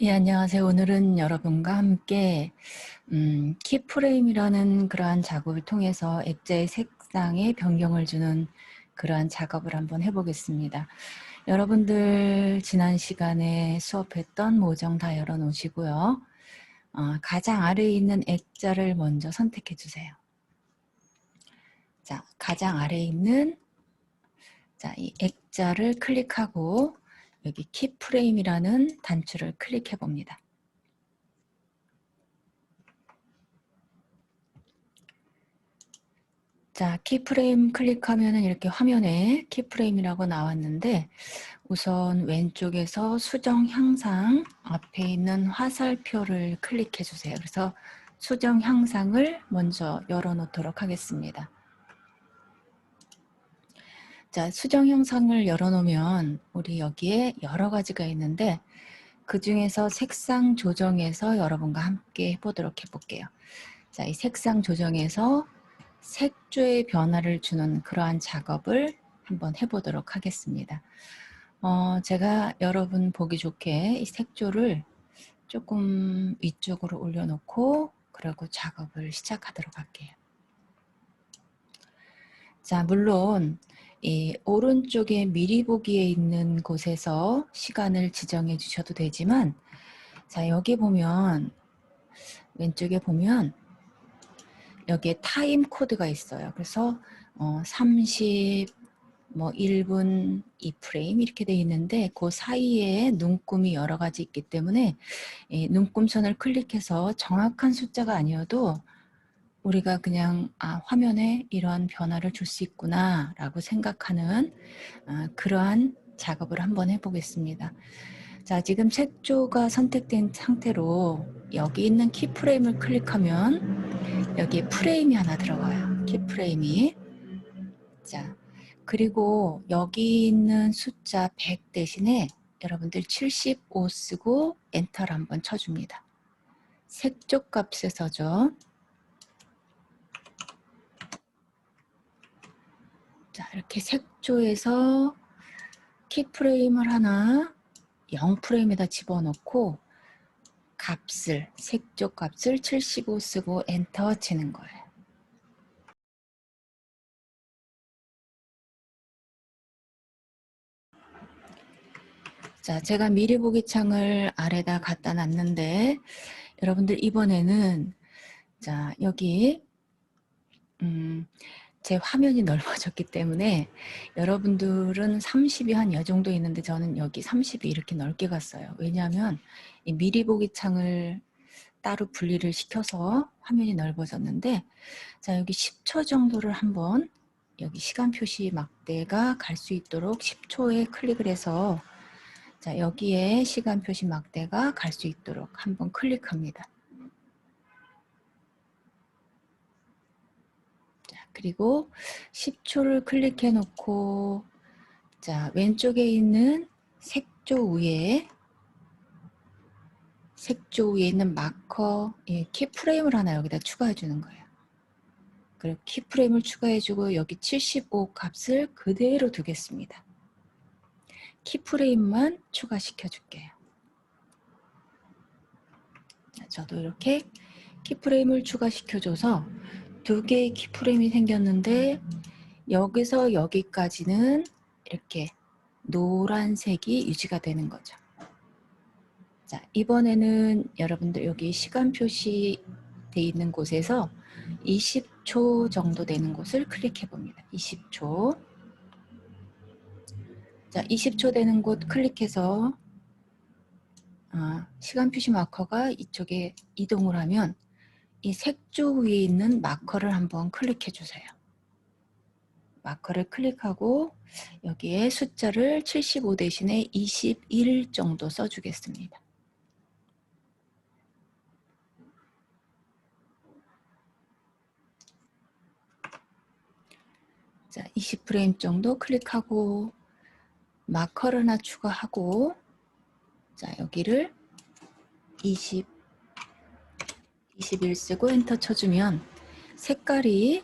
예, 안녕하세요. 오늘은 여러분과 함께 음, 키프레임이라는 그러한 작업을 통해서 액자의 색상에 변경을 주는 그러한 작업을 한번 해보겠습니다. 여러분들 지난 시간에 수업했던 모정 다 열어놓으시고요. 어, 가장 아래에 있는 액자를 먼저 선택해 주세요. 자, 가장 아래에 있는 자, 이 액자를 클릭하고 여기 키프레임이라는 단추를 클릭해 봅니다. 자, 키프레임 클릭하면 이렇게 화면에 키프레임이라고 나왔는데 우선 왼쪽에서 수정 향상 앞에 있는 화살표를 클릭해 주세요. 그래서 수정 향상을 먼저 열어놓도록 하겠습니다. 자, 수정 형상을 열어놓으면 우리 여기에 여러 가지가 있는데 그 중에서 색상 조정에서 여러분과 함께 해보도록 해볼게요. 자, 이 색상 조정에서 색조의 변화를 주는 그러한 작업을 한번 해보도록 하겠습니다. 어, 제가 여러분 보기 좋게 이 색조를 조금 위쪽으로 올려놓고 그리고 작업을 시작하도록 할게요. 자, 물론 이 오른쪽에 미리 보기에 있는 곳에서 시간을 지정해 주셔도 되지만 자 여기 보면 왼쪽에 보면 여기에 타임 코드가 있어요. 그래서 어, 30, 뭐 1분 2프레임 이렇게 돼 있는데 그 사이에 눈금이 여러 가지 있기 때문에 눈금선을 클릭해서 정확한 숫자가 아니어도 우리가 그냥 아, 화면에 이러한 변화를 줄 수 있구나 라고 생각하는 아, 그러한 작업을 한번 해보겠습니다. 자 지금 색조가 선택된 상태로 여기 있는 키프레임을 클릭하면 여기에 프레임이 하나 들어가요. 키프레임이 자 그리고 여기 있는 숫자 100 대신에 여러분들 75 쓰고 엔터를 한번 쳐줍니다. 색조 값에서죠. 이렇게 색조에서 키프레임을 하나 0프레임에다 집어넣고 값을, 색조 값을 75 쓰고 엔터 치는 거예요. 자, 제가 미리 보기 창을 아래다 갖다 놨는데 여러분들 이번에는 자, 여기 음, 제 화면이 넓어졌기 때문에 여러분들은 30이 한여 정도 있는데 저는 여기 30이 이렇게 넓게 갔어요. 왜냐하면 이 미리 보기 창을 따로 분리를 시켜서 화면이 넓어졌는데 자 여기 10초 정도를 한번 여기 시간 표시 막대가 갈 수 있도록 10초에 클릭을 해서 자 여기에 시간 표시 막대가 갈 수 있도록 한번 클릭합니다. 그리고 10초를 클릭해 놓고 자 왼쪽에 있는 색조 위에 색조 위에 있는 마커 예, 키프레임을 하나 여기다 추가해 주는 거예요. 그리고 키프레임을 추가해 주고 여기 75 값을 그대로 두겠습니다. 키프레임만 추가시켜 줄게요. 자, 저도 이렇게 키프레임을 추가시켜 줘서 두 개의 키프레임이 생겼는데 여기서 여기까지는 이렇게 노란색이 유지가 되는 거죠. 자, 이번에는 여러분들 여기 시간 표시 돼 있는 곳에서 20초 정도 되는 곳을 클릭해 봅니다. 20초. 자, 20초 되는 곳 클릭해서 아, 시간 표시 마커가 이쪽에 이동을 하면 이 색조 위에 있는 마커를 한번 클릭해 주세요. 마커를 클릭하고 여기에 숫자를 75 대신에 21 정도 써주겠습니다. 자, 20프레임 정도 클릭하고 마커를 하나 추가하고 자, 여기를 20 21 쓰고 엔터 쳐주면 색깔이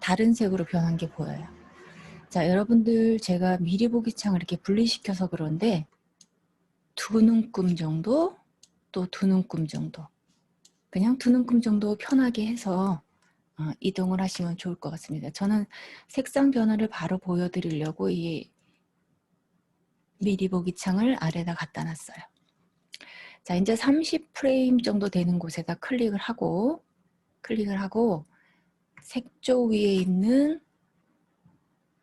다른 색으로 변한 게 보여요. 자, 여러분들 제가 미리 보기 창을 이렇게 분리시켜서 그런데 두 눈금 정도 또 두 눈금 정도. 그냥 두 눈금 정도 편하게 해서 어, 이동을 하시면 좋을 것 같습니다. 저는 색상 변화를 바로 보여드리려고 이 미리 보기 창을 아래다 갖다 놨어요. 자, 이제 30프레임 정도 되는 곳에다 클릭을 하고 클릭을 하고 색조 위에 있는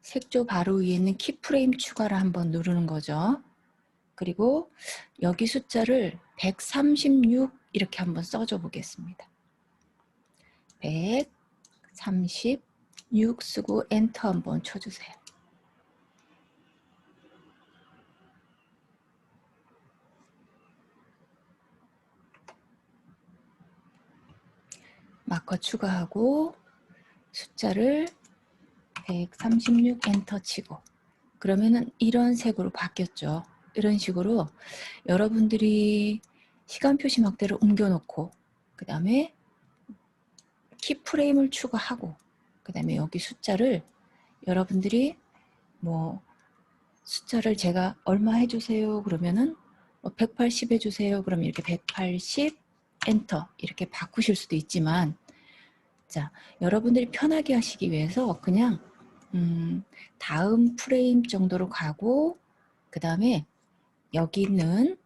색조 바로 위에 있는 키프레임 추가를 한번 누르는 거죠. 그리고 여기 숫자를 136 이렇게 한번 써줘 보겠습니다. 136 쓰고 엔터 한번 쳐주세요. 마커 추가하고 숫자를 136 엔터 치고. 그러면은 이런 색으로 바뀌었죠. 이런 식으로 여러분들이 시간 표시 막대를 옮겨 놓고 그 다음에 키프레임을 추가하고 그 다음에 여기 숫자를 여러분들이 뭐 숫자를 제가 얼마 해주세요? 그러면은 180 해주세요. 그러면 이렇게 180 엔터 이렇게 바꾸실 수도 있지만 자 여러분들이 편하게 하시기 위해서 그냥 음, 다음 프레임 정도로 가고 그 다음에 여기 있는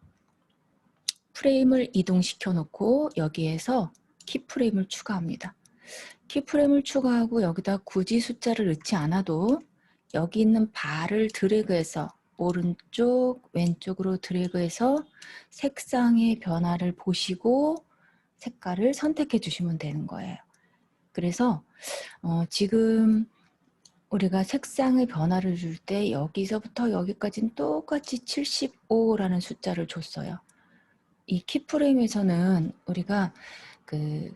프레임을 이동시켜 놓고 여기에서 키프레임을 추가합니다. 키프레임을 추가하고 여기다 굳이 숫자를 넣지 않아도 여기 있는 바를 드래그해서 오른쪽 왼쪽으로 드래그해서 색상의 변화를 보시고 색깔을 선택해 주시면 되는 거예요. 그래서 어, 지금 우리가 색상의 변화를 줄 때 여기서부터 여기까지는 똑같이 75라는 숫자를 줬어요. 이 키프레임에서는 우리가 그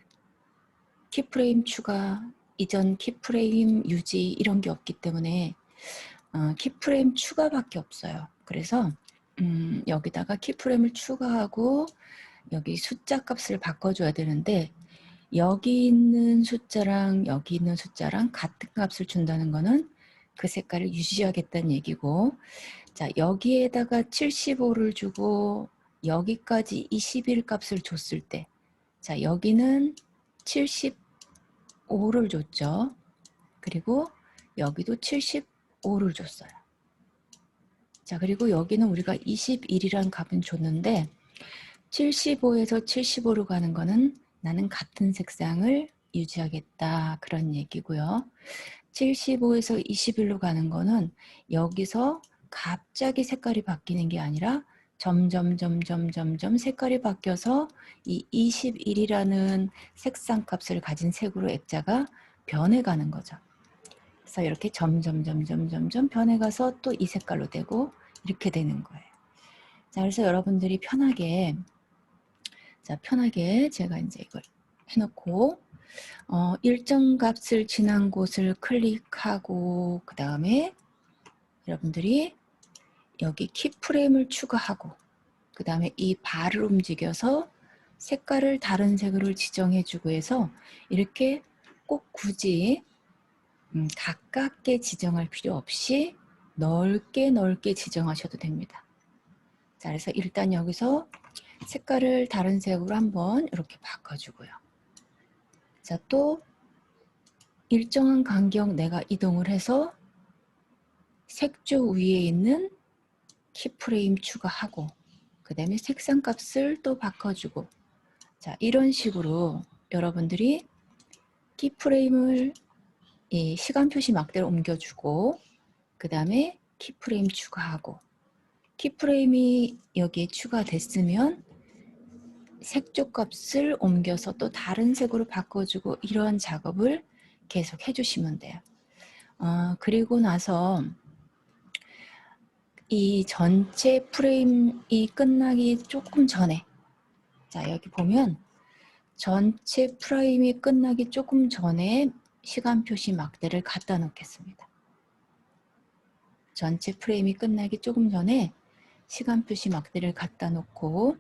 키프레임 추가, 이전 키프레임 유지 이런 게 없기 때문에 어, 키프레임 추가밖에 없어요. 그래서 음, 여기다가 키프레임을 추가하고 여기 숫자 값을 바꿔줘야 되는데 여기 있는 숫자랑 여기 있는 숫자랑 같은 값을 준다는 거는 그 색깔을 유지하겠다는 얘기고 자 여기에다가 75를 주고 여기까지 21 값을 줬을 때 자 여기는 75를 줬죠. 그리고 여기도 75를 줬어요. 자 그리고 여기는 우리가 21이라는 값은 줬는데 75에서 75로 가는 거는 나는 같은 색상을 유지하겠다 그런 얘기고요. 75에서 21로 가는 거는 여기서 갑자기 색깔이 바뀌는 게 아니라 점점 점점 점점 색깔이 바뀌어서 이 21이라는 색상 값을 가진 색으로 액자가 변해가는 거죠. 그래서 이렇게 점점 점점 점점 변해가서 또 이 색깔로 되고 이렇게 되는 거예요. 자, 그래서 여러분들이 편하게 자, 편하게 제가 이제 이걸 해놓고 어, 일정 값을 지난 곳을 클릭하고 그 다음에 여러분들이 여기 키프레임을 추가하고 그 다음에 이 발을 움직여서 색깔을 다른 색으로 지정해 주고 해서 이렇게 꼭 굳이 음, 가깝게 지정할 필요 없이 넓게 넓게 지정하셔도 됩니다. 자, 그래서 일단 여기서 색깔을 다른 색으로 한번 이렇게 바꿔주고요. 자, 또 일정한 간격 내가 이동을 해서 색조 위에 있는 키프레임 추가하고 그 다음에 색상 값을 또 바꿔주고 자 이런 식으로 여러분들이 키프레임을 이 시간 표시 막대로 옮겨주고 그 다음에 키프레임 추가하고 키프레임이 여기에 추가됐으면 색조 값을 옮겨서 또 다른 색으로 바꿔주고 이런 작업을 계속 해주시면 돼요. 어, 그리고 나서 이 전체 프레임이 끝나기 조금 전에 자 여기 보면 전체 프레임이 끝나기 조금 전에 시간 표시 막대를 갖다 놓겠습니다. 전체 프레임이 끝나기 조금 전에 시간 표시 막대를 갖다 놓고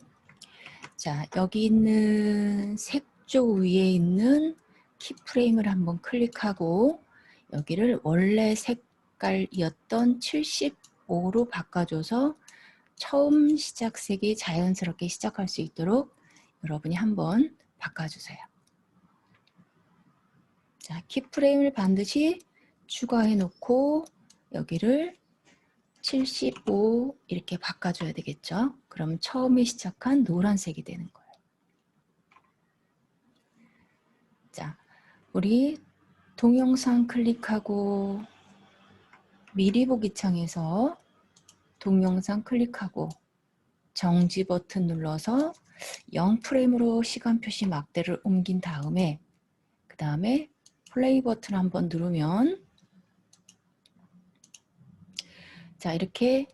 자, 여기 있는 색조 위에 있는 키프레임을 한번 클릭하고 여기를 원래 색깔이었던 75로 바꿔줘서 처음 시작색이 자연스럽게 시작할 수 있도록 여러분이 한번 바꿔주세요. 자, 키프레임을 반드시 추가해 놓고 여기를 75 이렇게 바꿔줘야 되겠죠. 그럼 처음에 시작한 노란색이 되는 거예요. 자, 우리 동영상 클릭하고 미리 보기 창에서 동영상 클릭하고 정지 버튼 눌러서 0프레임으로 시간 표시 막대를 옮긴 다음에 그 다음에 플레이 버튼 한번 누르면 자 이렇게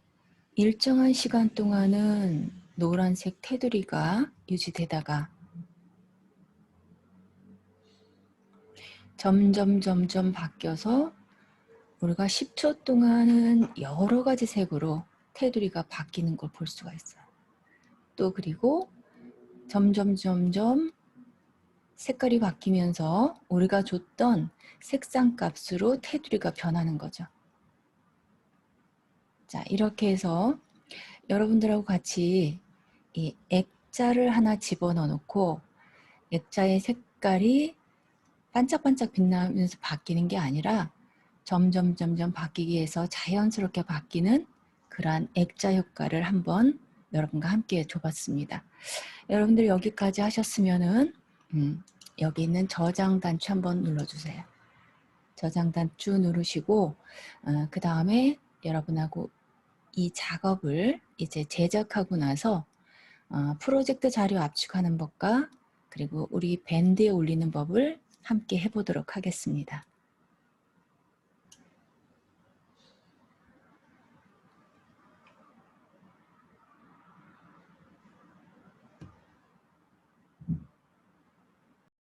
일정한 시간 동안은 노란색 테두리가 유지되다가 점점 점점 바뀌어서 우리가 10초 동안은 여러 가지 색으로 테두리가 바뀌는 걸 볼 수가 있어요. 또 그리고 점점 점점 색깔이 바뀌면서 우리가 줬던 색상 값으로 테두리가 변하는 거죠. 자, 이렇게 해서 여러분들하고 같이 이 액자를 하나 집어넣어 놓고 액자의 색깔이 반짝반짝 빛나면서 바뀌는 게 아니라 점점 점점 바뀌기 위해서 자연스럽게 바뀌는 그러한 액자 효과를 한번 여러분과 함께 줘봤습니다. 여러분들 여기까지 하셨으면은 음, 여기 있는 저장 단추 한번 눌러주세요. 저장 단추 누르시고 어, 그 다음에 여러분하고 이 작업을 이제 제작하고 나서 어, 프로젝트 자료 압축하는 법과 그리고 우리 밴드에 올리는 법을 함께 해보도록 하겠습니다.